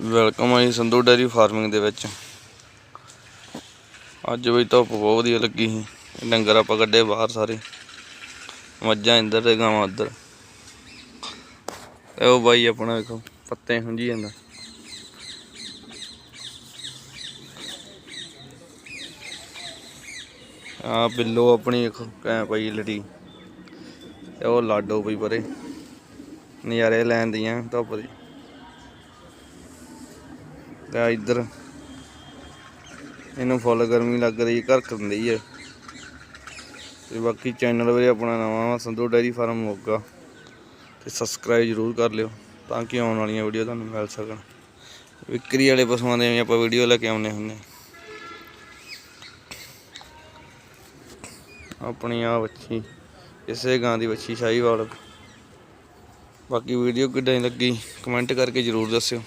Welcome ਹੈ ਜੀ Sandhu dairy farming ਦੇ ਵਿੱਚ। ਅੱਜ ਵੀ ਧੁੱਪ ਬਹੁਤ ਵਧੀਆ ਲੱਗੀ ਸੀ। ਡੰਗਰ ਆਪਾਂ ਕੱਢੇ ਬਾਹਰ ਸਾਰੇ। ਮੱਝਾਂ ਇੰਦਰ ਤੇ ਗਾਵਾਂ ਉੱਧਰ। ਤੇ ਉਹ ਬਾਈ ਆਪਣਾ ਵੇਖੋ, ਪੱਤੇ ਹੁੰਜੀ ਜਾਂਦਾ। ਆ ਬਿੱਲੋ ਆਪਣੀ ਵੇਖੋ ਕੈ ਪਈ ਲੜੀ। ਤੇ ਉਹ ਲਾਡੋ ਪਈ ਪਰੇ। ਨਜ਼ਾਰੇ ਲੈਣ ਦੀਆਂ ਧੁੱਪ ਦੀ। ਤੇ ਇੱਧਰ। ਇਹਨੂੰ ਫੁੱਲ ਗਰਮੀ ਲੱਗ ਰਹੀ, ਘਰ ਕਰਦੀ ਹੈ ਤੇ ਬਾਕੀ ਚੈਨਲ ਵੀ ਆਪਣਾ ਨਵਾਂ ਵਾ, ਸੰਧੂ ਡੈਰੀ ਫਾਰਮ ਮੋਗਾ। ਤੇ ਸਬਸਕ੍ਰਾਈਬ ਜਰੂਰ ਕਰ ਲਿਓ, ਤਾਂ ਕਿ ਆਉਣ ਵਾਲੀਆਂ ਵੀਡੀਓ ਤੁਹਾਨੂੰ ਮਿਲ ਸਕਣ। ਵਿਕਰੀ ਵਾਲੇ ਪਸ਼ੂਆਂ ਦੇ ਵੀ ਆਪਾਂ ਵੀਡੀਓ ਲੈ ਕੇ ਆਉਂਦੇ ਹੁੰਦੇ। ਆਪਣੀ ਆ ਬੱਚੀ ਇਸੇ ਗਾਂ ਦੀ ਬੱਚੀ ਸ਼ਾਹੀਵਾਲ। ਬਾਕੀ ਵੀਡੀਓ ਕਿੱਦਾਂ ਦੀ ਲੱਗੀ ਕਮੈਂਟ ਕਰਕੇ ਜਰੂਰ ਦੱਸਿਓ।